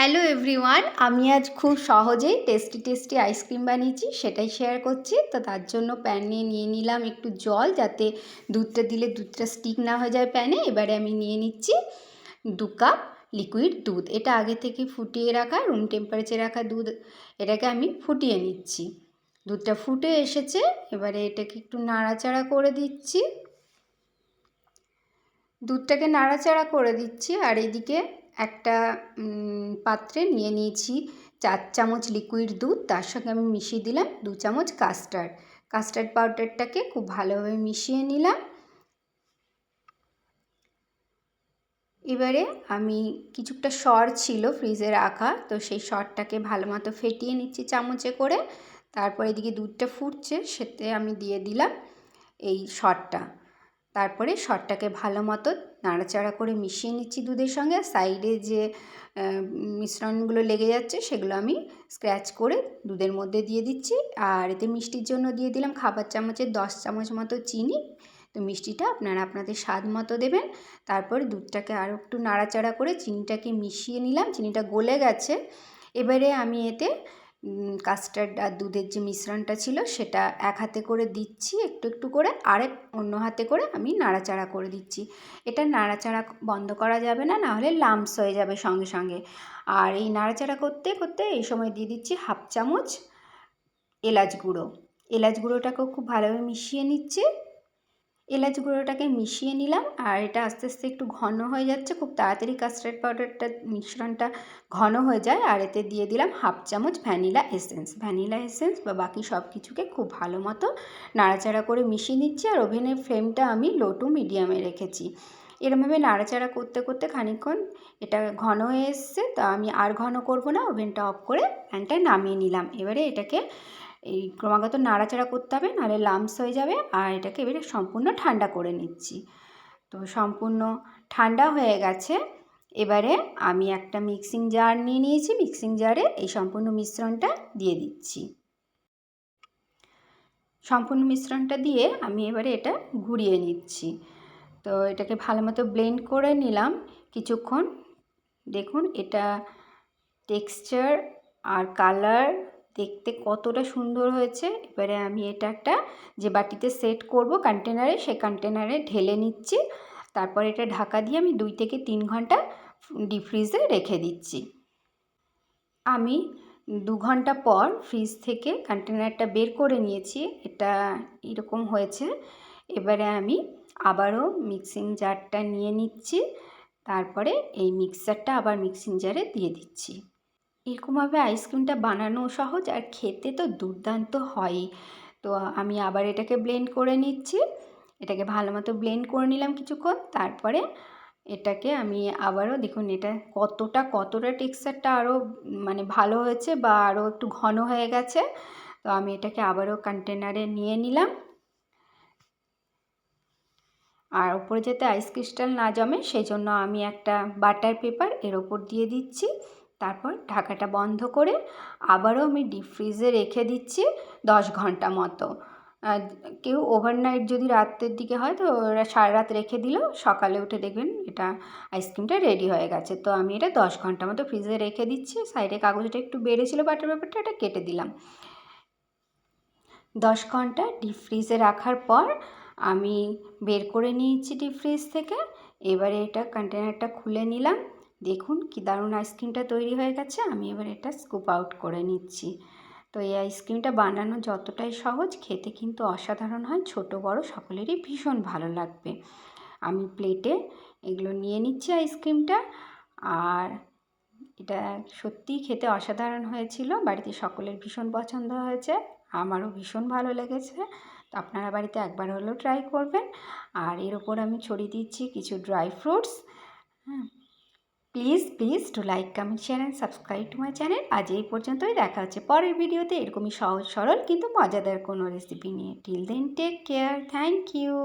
Hello everyone আমি আজ খুব সহজেই টেস্টি টেস্টি আইসক্রিম বানিয়েছি, সেটাই শেয়ার করছি। তো তার জন্য প্যানে নিয়ে নিলাম একটু জল যাতে দুধটা দিলে দুধটা স্টিক না হয়ে যায় প্যানে এবারে আমি নিয়ে নিচ্ছি দু কাপ লিকুইড দুধ। এটা আগে থেকে ফুটিয়ে রাখা রুম টেম্পারেচারে রাখা দুধ। এটাকে আমি ফুটিয়ে নিচ্ছি। দুধটা ফুটে এসেছে। এবারে এটাকে একটু নাড়াচাড়া করে দিচ্ছি। দুধটাকে নাড়াচাড়া করে দিচ্ছি। আর এদিকে একটা পাত্রে নিয়ে নিয়েছি চার চামচ লিকুইড দুধ, তার সঙ্গে আমি মিশিয়ে দিলাম দু চামচ কাস্টার্ড কাস্টার্ড পাউডারটাকে খুব ভালোভাবে মিশিয়ে নিলাম। এবারে আমি কিছুটা সর ছিল ফ্রিজে রাখা, তো সেই সরটাকে ভালো মতো ফেটিয়ে নিচ্ছি চামচে করে। তারপর এদিকে দুধটা ফুটছে, সেতে আমি দিয়ে দিলাম এই সরটা। তারপরে সরটাকে ভালো মতো নাড়াচাড়া করে মিশিয়ে নিচ্ছি দুধের সঙ্গে। সাইডে যে মিশ্রণগুলো লেগে যাচ্ছে সেগুলো আমি স্ক্র্যাচ করে দুধের মধ্যে দিয়ে দিচ্ছি। আর এতে মিষ্টির জন্য দিয়ে দিলাম খাবার চামচের দশ চামচ মতো চিনি। তো মিষ্টিটা আপনারা আপনাদের স্বাদ মতো দেবেন। তারপরে দুধটাকে আরও একটু নাড়াচাড়া করে চিনিটাকে মিশিয়ে নিলাম। চিনিটা গলে গেছে। এবারে আমি এতে কাস্টার্ড আর দুধের যে মিশ্রণটা ছিল সেটা এক হাতে করে দিচ্ছি, একটু একটু করে আরেক অন্য হাতে করে আমি নাড়াচাড়া করে দিচ্ছি। এটা নাড়াচাড়া বন্ধ করা যাবে না, নাহলে লামস হয়ে যাবে সঙ্গে সঙ্গে। আর এই নাড়াচাড়া করতে করতে এই সময় দিয়ে দিচ্ছি হাফ চামচ এলাচ গুঁড়ো। এলাচ গুঁড়োটাকেও খুব ভালোভাবে মিশিয়ে নিচ্ছি। এলাচ গুঁড়োটাকে মিশিয়ে নিলাম আর এটা আস্তে আস্তে একটু ঘন হয়ে যাচ্ছে। খুব তাড়াতাড়ি কাস্টার্ড পাউডারটা মিশ্রণটা ঘন হয়ে যায় আর এতে দিয়ে দিলাম হাফ চামচ ভ্যানিলা এসেন্স ভ্যানিলা এসেন্স বা বাকি সব কিছুকে খুব ভালো মতো নাড়াচাড়া করে মিশিয়ে নিচ্ছি আর ওভেনের ফ্লেমটা আমি লো টু মিডিয়ামে রেখেছি। এরমভাবে নাড়াচাড়া করতে করতে খানিকক্ষণ এটা ঘন হয়ে এসছে। তা আমি আর ঘন করব না, ওভেনটা অফ করে প্যানটা নামিয়ে নিলাম। এবারে এটাকে এই ক্রমাগত নাড়াচাড়া করতে হবে, নাহলে লামস হয়ে যাবে আর এটাকে এবারে সম্পূর্ণ ঠান্ডা করে নিচ্ছি। তো সম্পূর্ণ ঠান্ডা হয়ে গেছে। এবারে আমি একটা মিক্সিং জার নিয়ে নিয়েছি মিক্সিং জারে এই সম্পূর্ণ মিশ্রণটা দিয়ে দিচ্ছি। সম্পূর্ণ মিশ্রণটা দিয়ে আমি এবারে এটা ঘুরিয়ে নিচ্ছি। তো এটাকে ভালো মতো ব্লেন্ড করে নিলাম কিছুক্ষণ। দেখুন, এটা টেক্সচার আর কালার দেখতে কতটা সুন্দর হয়েছে। এবারে আমি এটা একটা যে বাটিতে সেট করব কন্টেনারে সে কন্টেনারে ঢেলে নিচ্ছি। তারপর এটা ঢাকা দিয়ে আমি দুই থেকে তিন ঘণ্টা ডিপ ফ্রিজে রেখে দিচ্ছি। আমি দু ঘণ্টা পর ফ্রিজ থেকে কন্টেনারটা বের করে নিয়েছি। এটা এরকম হয়েছে। এবারে আমি আবারও মিক্সিং জারটা নিয়ে নিচ্ছি। তারপরে এই মিক্সারটা আবার মিক্সিং জারে দিয়ে দিচ্ছি। এরকমভাবে আইসক্রিমটা বানানো সহজ আর খেতে তো দুর্দান্ত হয়ই। তো আমি আবার এটাকে ব্লেন্ড করে নিচ্ছি। এটাকে ভালো মতো ব্লেন্ড করে নিলাম কিছুক্ষণ। তারপরে এটাকে আমি আবারও দেখুন, এটা কতটা কতটা টেক্সচারটা আরও মানে ভালো হয়েছে বা আরও একটু ঘন হয়ে গেছে। তো আমি এটাকে আবারও কন্টেনারে নিয়ে নিলাম। আর ওপরে যাতে আইস ক্রিস্টাল না জমে সেই জন্য আমি একটা বাটার পেপার এর ওপর দিয়ে দিচ্ছি। তারপর ঢাকাটা বন্ধ করে আবারও আমি ডিপ ফ্রিজে রেখে দিচ্ছি দশ ঘণ্টা মতো। কেউ ওভারনাইট যদি রাতের দিকে হয় তো ওরা সারা রাত রেখে দিলেও সকালে উঠে দেখবেন এটা আইসক্রিমটা রেডি হয়ে গেছে। তো আমি এটা দশ ঘণ্টা মতো ফ্রিজে রেখে দিচ্ছি সাইডে কাগজটা একটু বেড়েছিল বাটার পেপারটা এটা কেটে দিলাম। দশ ঘণ্টা ডিপ ফ্রিজে রাখার পর আমি বের করে নিয়েছি ডিপ ফ্রিজ থেকে, এবারে এটা কন্টেনারটা খুলে নিলাম। দেখুন কি দারুণ আইসক্রিমটা তৈরি হয়ে গেছে, আমি এবার এটা স্কুপ আউট করে নিচ্ছি। তো এই আইসক্রিমটা বানানো যতটাই সহজ, খেতে কিন্তু অসাধারণ হয়, ছোট, বড় সকলেরই ভীষণ ভালো লাগবে। আমি প্লেটে এগুলো নিয়ে নিচ্ছি আইসক্রিমটা আর এটা সত্যিই খেতে অসাধারণ হয়েছিল, বাড়িতে সকলের ভীষণ পছন্দ হয়েছে, আমারও ভীষণ ভালো লেগেছে, তো আপনারা বাড়িতে একবার হলেও ট্রাই করবেন। আর এর ওপর আমি ছড়িয়ে দিচ্ছি কিছু ড্রাই ফ্রুটস হ্যাঁ। Please please to like comment share and subscribe to my channel আজ এই পর্যন্তই। দেখা হচ্ছে পরের ভিডিওতে। এরকমই সহজ, সরল, কিন্তু মজাদার কোনো রেসিপি নিয়ে। Till then take care thank you